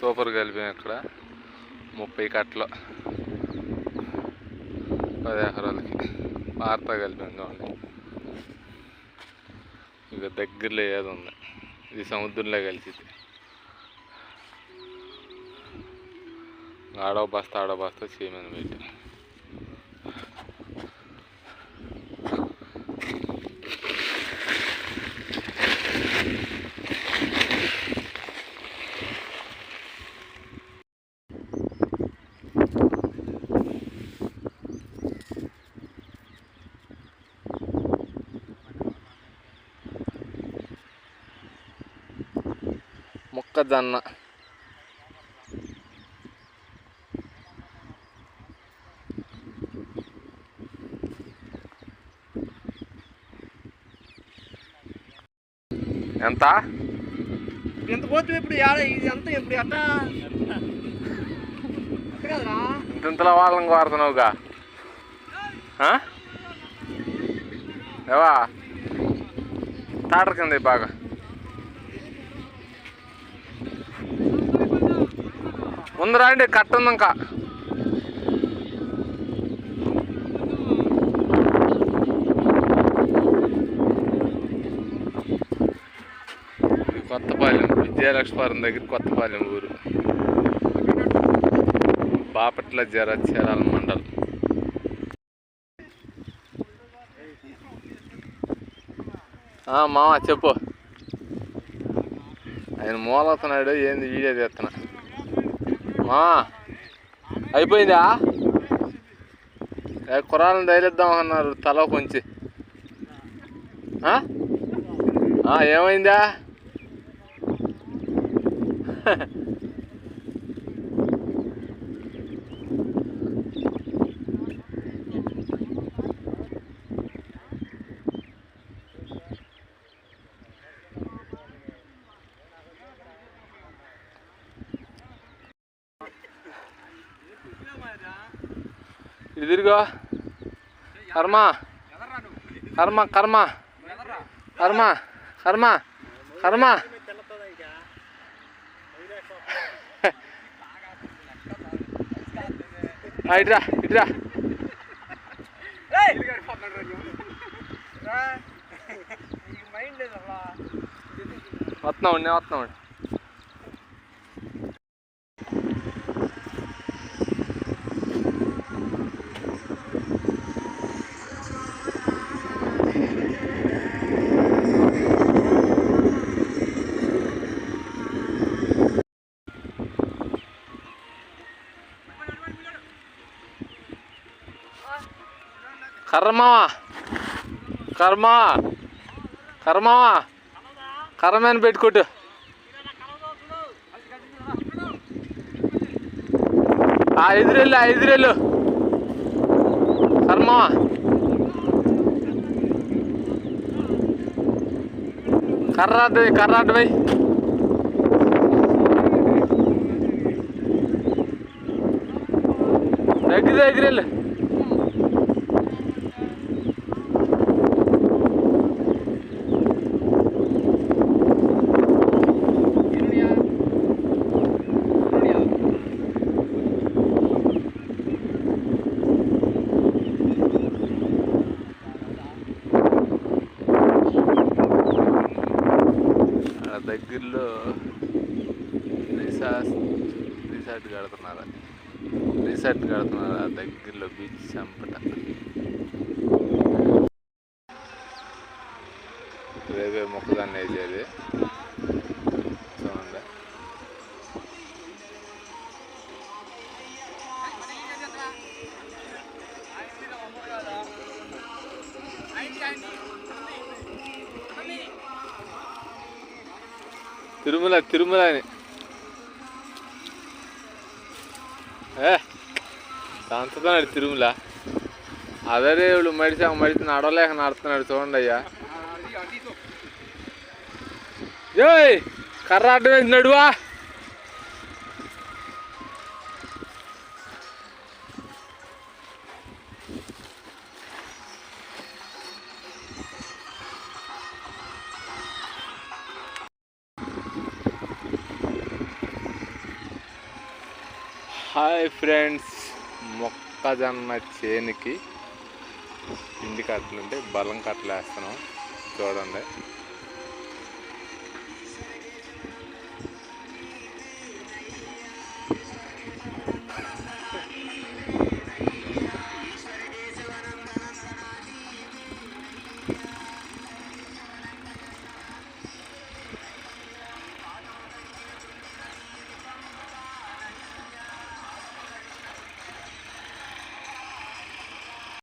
Super కలిపాం ఇక్కడ. ముప్పై కట్టలు. పది ఎకరాలకి వార్త కలిపాం చూడండి. ఇక దగ్గరలో ఏది ఉంది. ఇది సముద్రంలో కలిసింది. ఆడో బస్తా ఆడో బస్తా చేయమని పెట్టాం మొక్కజొన్న. ఎంత? ఎంత పోతే ఇప్పుడు ఇది ఎంత? ఇప్పుడు కదరా. ఇంతలో వాళ్ళని కోరుతున్నావుగా? ఏవా? తాటర కింద బాగా ముందు రండి కట్ట ఉంది ఇంకా. కొత్తపాలెం విజయలక్ష్మీపురం దగ్గర కొత్తపాలెం ఊరు. బాపట్ల జర చీరాల మండలం. ఆ, మామ చెప్పు. ఆయన మూలవుతున్నాడు ఏంది వీడియో తీస్తున్నా. అయిపోయిందా? ఏ, కుర్రాలను తగిలిద్దాం అన్నారు తల కొంచెం. ఏమైందా? ఇది తిరుగు కర్మ కర్మ. కర్మ కర్మ కర్మ. కర్మ ఇటురా ఇటురా. వస్తున్నామండి నేను వస్తున్నామండి. కర్మవా కర్మవా కర్మవా కర్మని పెట్టుకుంటు. ఆ ఎదురెళ్ళు ఆ ఎదురెళ్ళు. కర్మావా కర్రాడు కర్రాడు పోయి. దగ్గర దగ్గరెళ్ళు ఆ దగ్గరలో రిసార్ట్ రిసార్ట్ కడుతున్నారు? రిసార్ట్ కడుతున్నారు? ఆ దగ్గరలో బీచ్ చంపట. రేపే మొక్కదాన్ని వేసేది. చూడండి. తిరుమల తిరుమల ఏ దంచుతున్నాడు తిరుమల అదే దేవుడు మడిసాక మడిసి నడవలేక నడుతున్నాడు చూడండి అయ్యా. ఏయ్ కర్ర అడ్డం నడువా? Hi friends. మొక్కజొన్న చేనికి పిండి కట్టలు ఉంటే బలం కట్టలు వేస్తున్నాం చూడండి.